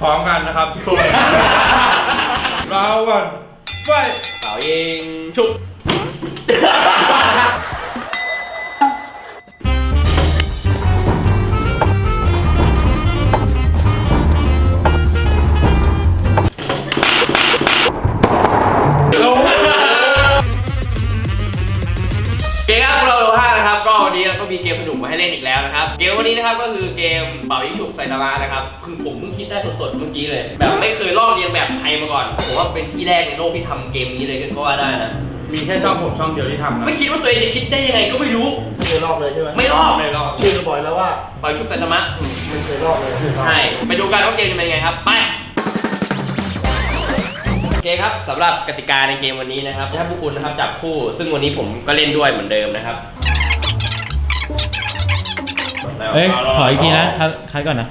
พร้อมกันนะครับทุกคนราววันไฟ เป่ายิงชุบ วันนี้เราก็มีเกมสนุกมาให้เล่นอีกแล้วนะครับ เกมวันนี้นะครับก็คือเกมเป่ายิงฉุบใส่ตารานะครับ คือผมเพิ่งคิดได้สดๆเมื่อกี้เลย แบบไม่เคยลอกเรียนแบบใครมาก่อน ผมว่าเป็นที่แรกในโลกที่ทำเกมนี้เลยก็ว่าได้นะ มีแค่ช่องผมช่องเดียวที่ทำนะไม่คิดว่าตัวเองจะคิดได้ยังไงก็ไม่รู้ไม่เคยลอกเลยใช่ไหมไม่ลอกไม่รอบชื่อก็บอกแล้วว่าเป่ายิงฉุบใส่ตามะไม่เคยลอกเลยใช่ ไปดูกันว่าเกมจะเป็นยังไงครับ ไป โอเคครับสำหรับกติกาในเกมวันนี้นะครับถ้าพวกคุณนะครับจับคู่ ซึ่งวันนี้ผมก็เล่นด้วยเหมือนเดิมนะครับ เอ้ยขออีกทีนะคัดคัดก่อนนะ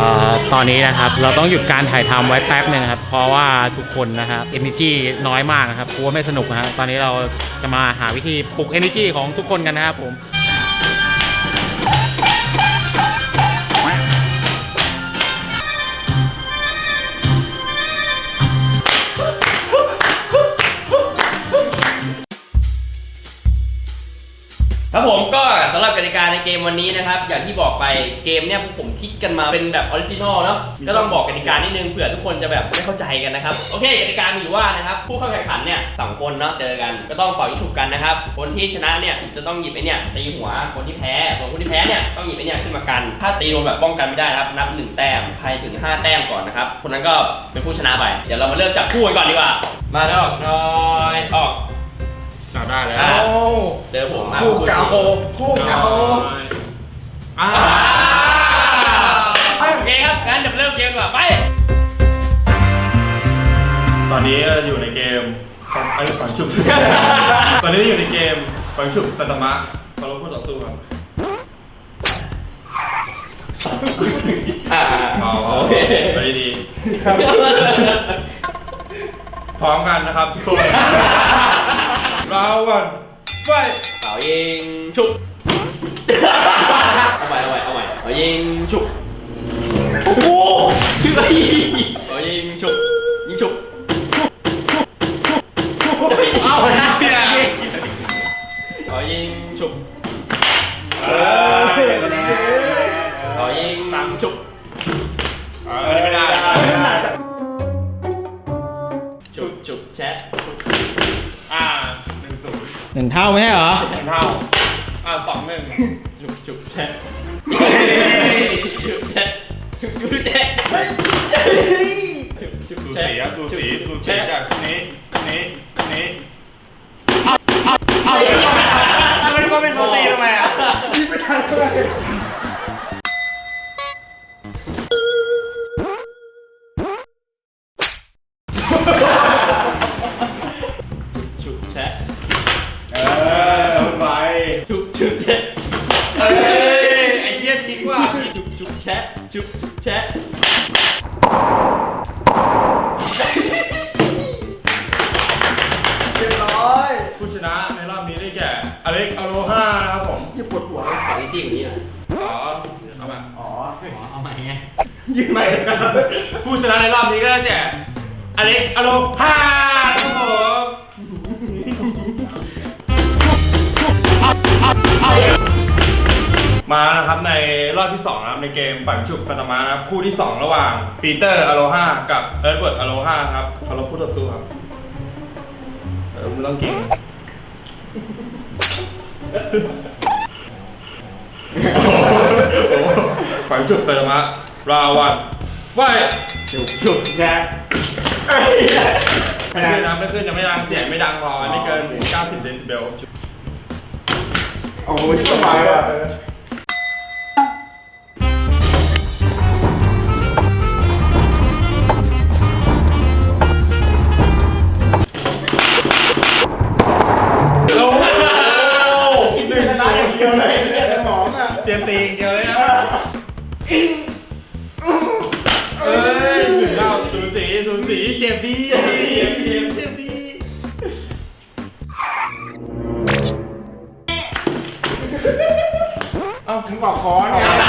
อ่าตอนนี้นะครับเราต้องหยุดการถ่ายทำไว้แป๊บหนึงนะครับ เพราะว่าทุกคนนะครับ energy น้อยมากนะครับกลัวไม่สนุกนะฮะตอนนี้เราจะมาหาวิธีปลุก energy ของทุกคนกันนะครับผม ก็สำหรับกติกาในเกมวันนี้นะครับ อย่างที่บอกไปเกมเนี่ยพวกผมคิดกันมาเป็นแบบออริจินอลเนาะก็ต้องบอกกติกานิดนึงเผื่อทุกคนจะแบบไม่เข้าใจกันนะครับ โอเคกติกามีอยู่ว่านะครับผู้เข้าแข่งขันเนี่ยสองคนเนาะเจอกันก็ต้องเป่ายิงฉุบกันนะครับ คนที่ชนะเนี่ยจะต้องหยิบไอ้เนี่ยตีหัวคนที่แพ้ส่วนคนที่แพ้เนี่ยต้องหยิบไอ้เนี่ยขึ้นมากัน ถ้าตีโดนแบบป้องกันไม่ได้นะครับนับหนึ่งแต้มใครถึงห้าแต้มก่อนนะครับคนนั้นก็เป็นผู้ชนะไปเดี๋ยวเรามาเริ่มจับคู่กันก่อนดีกว่า มาแล้วออกน้อยออก จับได้แล้วอะ เจอผมมาคู่เก่าคู่เก่าอ่าโอเคครับงั้นเดี๋ยวเริ่มเกมดีกว่าไป ตอนนี้อยู่ในเกมไอ้ฝังฉุบ ตอนนี้อยู่ในเกมฝังฉุบสัตมะเคารพผู้ต่อสู้ครับอ่าเอาเอาโอเคไปดีพร้อมกันนะครับทุกคน ราววันไฟเป่ายิงฉุบเอาใหม่เอาใหม่เอาใหม่เป่ายิงฉุบโอ้โหชื่ออะไรเป่ายิงฉุบยิงฉุบเอาเนี่ยเป่ายิงฉุบเออเป่ายิงฉุบเออไม่ได้ฉุบฉุบแชะฉุบอ่าหนึ่งศูนย์ หนึ่งเท่าไม่ใช่เหรอ หนึ่งเท่า อ่าสองหนึ่งฉุบฉุบแชะฉุบแชะฉุบฉุบแชะฉุบฉุบดูแชะสีครับดูสีดูสีแชะจากนี้นี้นี้เอาอย่างนี้มันก็เป็นโปรตีนทำไมอะยิงไม่ทันเลย ผู้ชนะในรอบนี้ได้แก่อเล็กอโลฮานะครับผมยี่ปวดหัวขอจริงๆอย่างนี้นะอ๋อเอามาอ๋อเอาใหม่ไงยืนใหม่นะครับผู้ชนะในรอบนี้ก็ได้แก่อเล็กอโลฮาครับผมมานะครับในรอบที่สองนะครับในเกมปั่นฉุบฟันตามานะครับคู่ที่สองระหว่างปีเตอร์อโลฮากับเอิร์ธเวิร์ดอโลฮาครับเคารพผู้ต่อสู้ครับเออมึงต้องเก่ง ฝังจุดไซตามะราวันไฟจุดจุดแชร์ไม่ขึ้นนะไม่ขึ้นจะไม่ดังเสียงไม่ดังพอไม่เกิน 90 เดซิเบล โอ้ยสบายว่ะ ปอกคอเนี่ย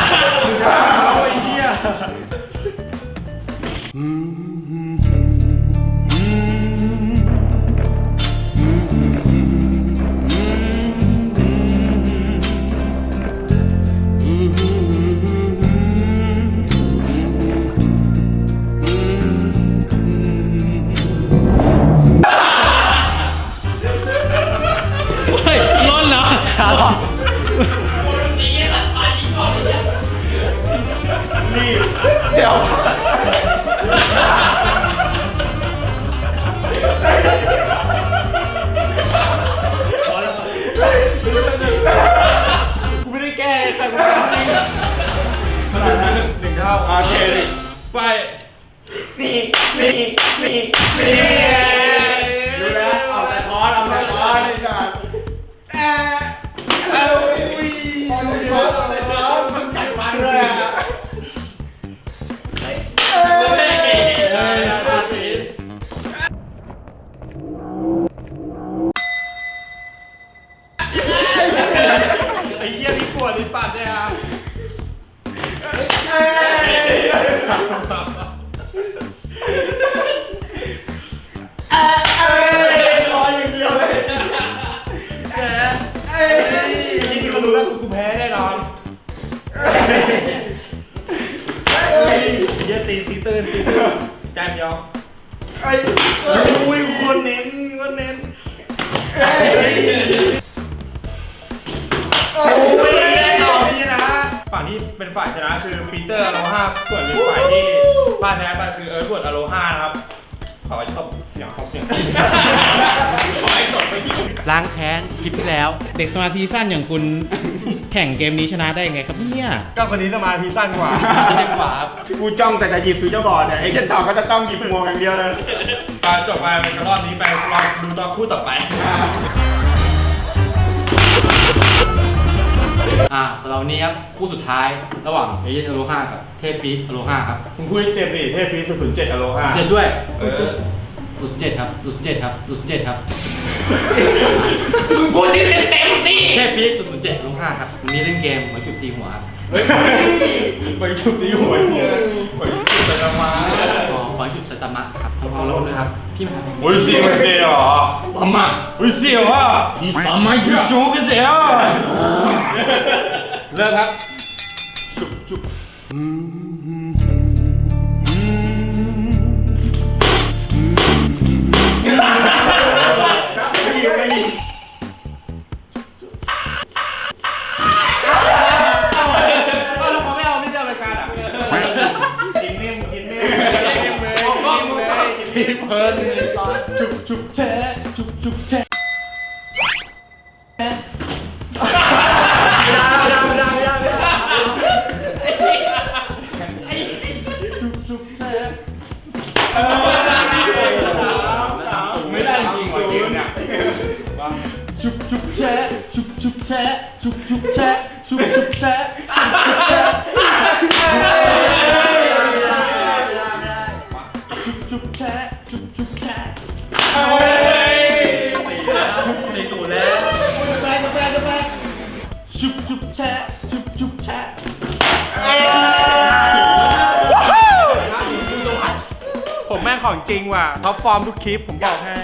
ไป นี่นี่นี่นี่ เอ้ยไอ้เหี้ยตีตีตื้นตีตื้นแกมยอมเอ้ยเอ้ยอุ้ยคนเน้นคนเน้นเอ้ยโอ้ต่อนนี่นะฝั่งที่เป็นฝ่ายชนะคือปีเตอร์อโลฮาส่วนเป็นฝ่ายที่พ่ายแพ้ไปคือเอิร์ธวอร์ดอโลฮานะครับขอตบเสียงขอเสียงขอให้สดไปยิ่ง ล้างแค้นคลิปที่แล้ว เด็กสมาธิสั้นอย่างคุณ แข่งเกมนี้ชนะได้ยังไงครับเนี่ยก็คนนี้สมาธิสั้นกว่าเล่นกว่าครับกูจ้องแต่จะหยิบฟิวเจอร์บอร์ดเนี่ยไอ้เจ้าต่อก็จะต้องหยิบงวงอย่างเดียวเลยการจบไปเป็นรอบนี้ไปรอดูตอนคู่ต่อไป อ่าสำหรับวันนี้ครับคู่สุดท้ายระหว่างเอเจนต์อโลฮากับเทพปีทอโลฮาครับมึงพูดให้เต็มดิเทพพีศูนย์เจ็ดอโลฮาเจ็ดด้วย เออ ศูนย์เจ็ดครับศูนเจ็ดครับศูนเจ็ดครับพูดชื่อเต็มสิแค่พีศูนย์เจ็ดลงห้าครับวันนี้เล่นเกมเหมือนจุดตีหัวครับไปจุดตีหัวเนี่ยไปจุดสตามะขอขอหยุดสตามะครับพอแล้วนะครับพี่มาโอ้ยเสียวเสียวสามะโอ้ยเสียวอะสามะยิ่งชว์กันเสียวเริ่มครับจุบจุบ ชุบ ริงว่ะท็อปฟอร์มทุกคลิปผมบอกให้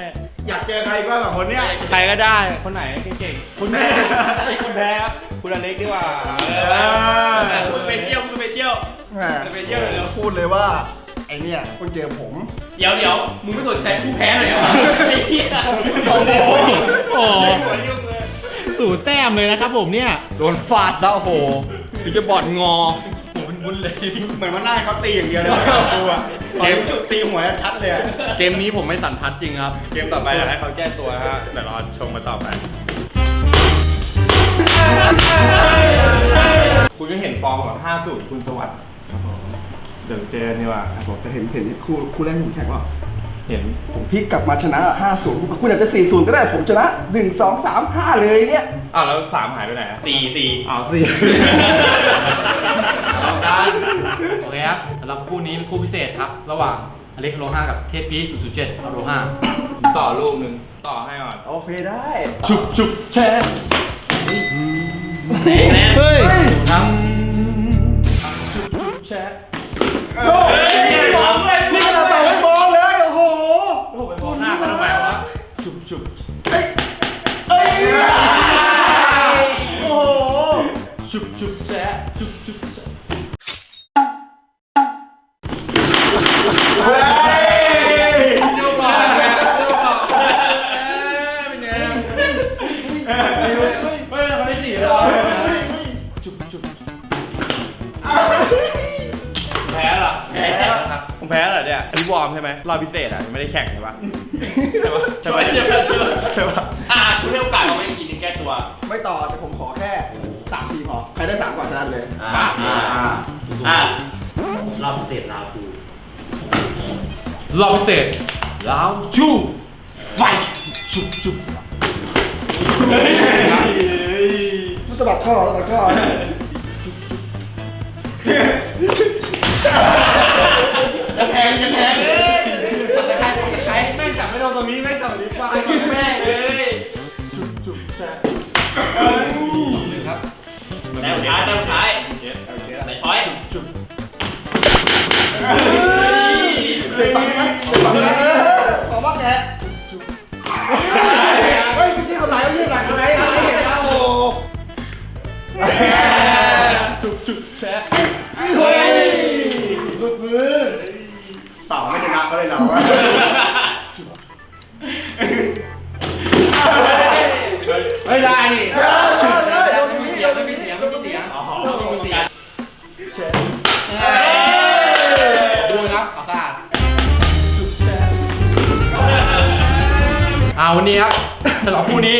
อยากเจอใครอีก็สองคนเนี่ยใครก็ได้ คนไหนเก่งๆ คุณแม่คุณแพ้ครับคุณอเล็กดีกว่าคุณไปเที่ยวคุณไปเที่ยวแหมจะไปเที่ยวเลยเหรอพูดเลยว่าไอเนี่ยคนเจอผม เดี๋ยวเดี๋ยวมึงไม่สนใจผู้แพ้หน่อยเหรอไอ้เหี้ยโอ้โหโอ้โหหัวยุ่งเลยสูแต้มเลยนะครับผมเนี่ย โดนฟาดแล้วโอ้โหถึงจะบอดงอ หัวบุ้นๆเลย เหมือนว่าหน้าเขาตีอย่างเดียวเลยกูอะเกมจุดตีหัวชัดเลยอะเกมนี้ผมไม่สันทัดจริงครับ เกมต่อไปเดี๋ยวให้เขาแก้ตัวนะฮะเดี๋ยวรอชมมาต่อไป คุณก็เห็นฟอร์มของ50คุณสวัสดิ์ครับผมเดี๋ยวเจอนี่ว่าผมจะเห็นเห็นคู่คู่แรกผมแข่งว่าเห็นผมพลิกกลับมาชนะ 5-0 คุณอาจจะ 4-0 ก็ได้ ผมชนะ 1 2 3 5 เลยเนี่ย อ้าวแล้วสามหายไปไหนอะสี่สี่ อ้าวสี่ เอากันโอเคครับสำหรับ คู่นี้เป็นคู่พิเศษครับ ระหว่างอเล็กอโลฮากับเทพปีท007อโลฮาต่อลูกหนึ่งต่อให้ก่อนโอเคได้ชุบชุบแช่แดงแน่เฮ้ยครับแชะนี่ขนาดเป่าไม่มองเลยโอ้โหผมไปมองหน้าเขาทำไมวะชุบชุบเอ้ยโอ้โหชุบชุบแชะชุบชุบ แพ้เหรอเนี่ยอันนี้วอร์มใช่ไหมรอบพิเศษอะยังไม่ได้แข่งใช่ปะใช่ปะใช่ใช่ปะไหมใช่ไหมใช่ไหมใช่ปะอะคุณให้โอกาสเราไม่ได้กินแก้ตัวไม่ต่อแต่ผมขอแค่สามทีพอใครได้สามก่อนชนะไปเลยอ่าอ่าอ่ารอบพิเศษราวคือรอบพิเศษราวชูไฟชุบชุบมันสะบัดข้อสะบัดข้อจะแทงจะแทงจะใครจะใครแม่งจับไม่โดนตรงนี้แม่งจับตรงนี้ไปแม่งเลยชุบชุบแชะครับแต้มท้ายแต้มท้ายใส่ช้อยชุบเด็กฝั่งนั้นเด็กฝั่งนั้นเออขอบ้างแกเฮ้ยพี่เอาไหลเอายื่นไหลอะไรอะไรเห็นนะโอ้ชุบชุบแชะ เฮ้ยหลุดมือเปล่าไม่ชนะ เขาเลยเราไม่ได้นี่โดนมีโดนมีเสียงโดไม่นมีมีเสียงอ๋อไม่มีเสียงแชะดูครับเอาสะอาดอ่าวันนี้ครับสำหรับคู่นี้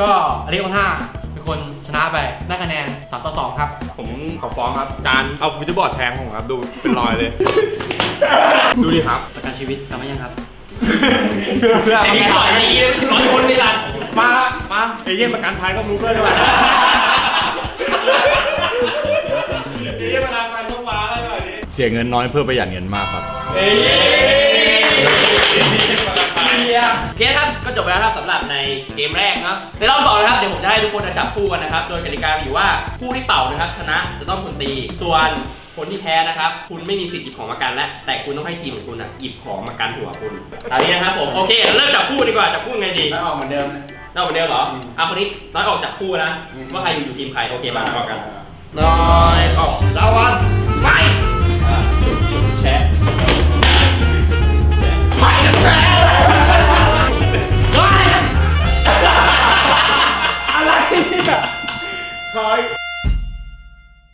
ก็อเล็กห้าเป็นคนช นะไปได้คะแนน3ต่อ2ครับ ผมขอฟ้องครับ จานเอาวิดีบอร์ดแทงผมครับ ดูเป็นรอยเลย ดูดิครับ ประกันชีวิตทำไหมยังครับไอ้นี่ก่อนดีเลยไม่ถึงร้อยคนนี่ล่ะมามาเอเย่นประกันภัยก็รู้ด้วยใช่ไหมเอเย่นประกันภัยต้องมาแล้วใช่ไหมนี่เสียเงินน้อยเพื่อประหยัดเงินมากครับเอ้ย โอเคครับ ก็จบไปแล้วครับสำหรับในเกมแรกเนาะ ในรอบสองนะครับ เดี๋ยวผมจะให้ทุกคนจับคู่กันนะครับ โดยกติกามีอยู่ว่าคู่ที่เป่านะครับชนะจะต้องคนตี ส่วนคนที่แพ้นะครับ คุณไม่มีสิทธิ์หยิบของมากันและแต่คุณต้องให้ทีมของคุณอะหยิบของมากันหัวคุณตามนี้นะครับผม โอเค เริ่มจับคู่ดีกว่า จับคู่ไงดีแล้วออกเหมือนเดิมนอกเหมือนเดิมเหรออะคนนี้น้อยออกจับคู่นะว่าใครอยู่อยู่ทีมใคร โอเค มาออกกัน น้อย